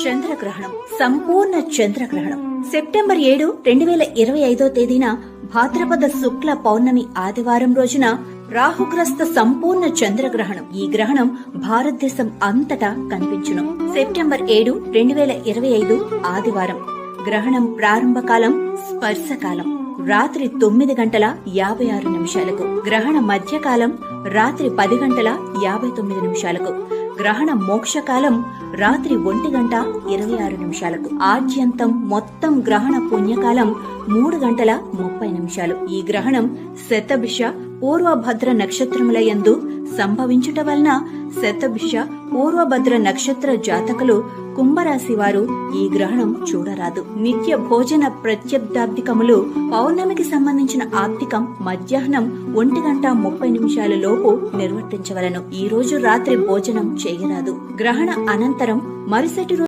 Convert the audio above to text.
చంద్రగ్రహణం. సంపూర్ణ చంద్రగ్రహణం. సెప్టెంబర్ ఏడు రెండు వేల ఇరవై ఐదో తేదీన భాద్రపద శుక్ల పౌర్ణమి ఆదివారం రోజున రాహుగ్రస్త సంపూర్ణ చంద్రగ్రహణం. ఈ గ్రహణం భారతదేశం అంతటా కనిపించును. సెప్టెంబర్ ఏడు రెండు వేల ఇరవై ఐదు ఆదివారం. గ్రహణం ప్రారంభ కాలం స్పర్శకాలం. రాత్రి తొమ్మిది గంటల యాభై ఆరు నిమిషాలకు. గ్రహణ మధ్యకాలం రాత్రి పది గంటల యాభై తొమ్మిది నిమిషాలకు. గ్రహణ మోక్షకాలం రాత్రి ఒంటి గంట ఇరవై ఆరు నిమిషాలకు. ఆద్యంతం మొత్తం గ్రహణ పుణ్యకాలం మూడు గంటల ముప్పై నిమిషాలు. ఈ గ్రహణం శతభిష పూర్వభద్ర నక్షత్రముల యందు సంభవించుట వలన శతభిష పూర్వభద్ర నక్షత్ర జాతకులు కుంభరాశి వారు ఈ గ్రహణం చూడరాదు. నిత్య భోజన ప్రత్యబ్దాబ్దికములు పౌర్ణమికి సంబంధించిన ఆబ్దికం మధ్యాహ్నం ఒంటి గంట ముప్పై నిమిషాల లోపు నిర్వర్తించవలను. ఈ రోజు రాత్రి భోజనం చేయరాదు. గ్రహణ అనంతరం మరుసటి రోజు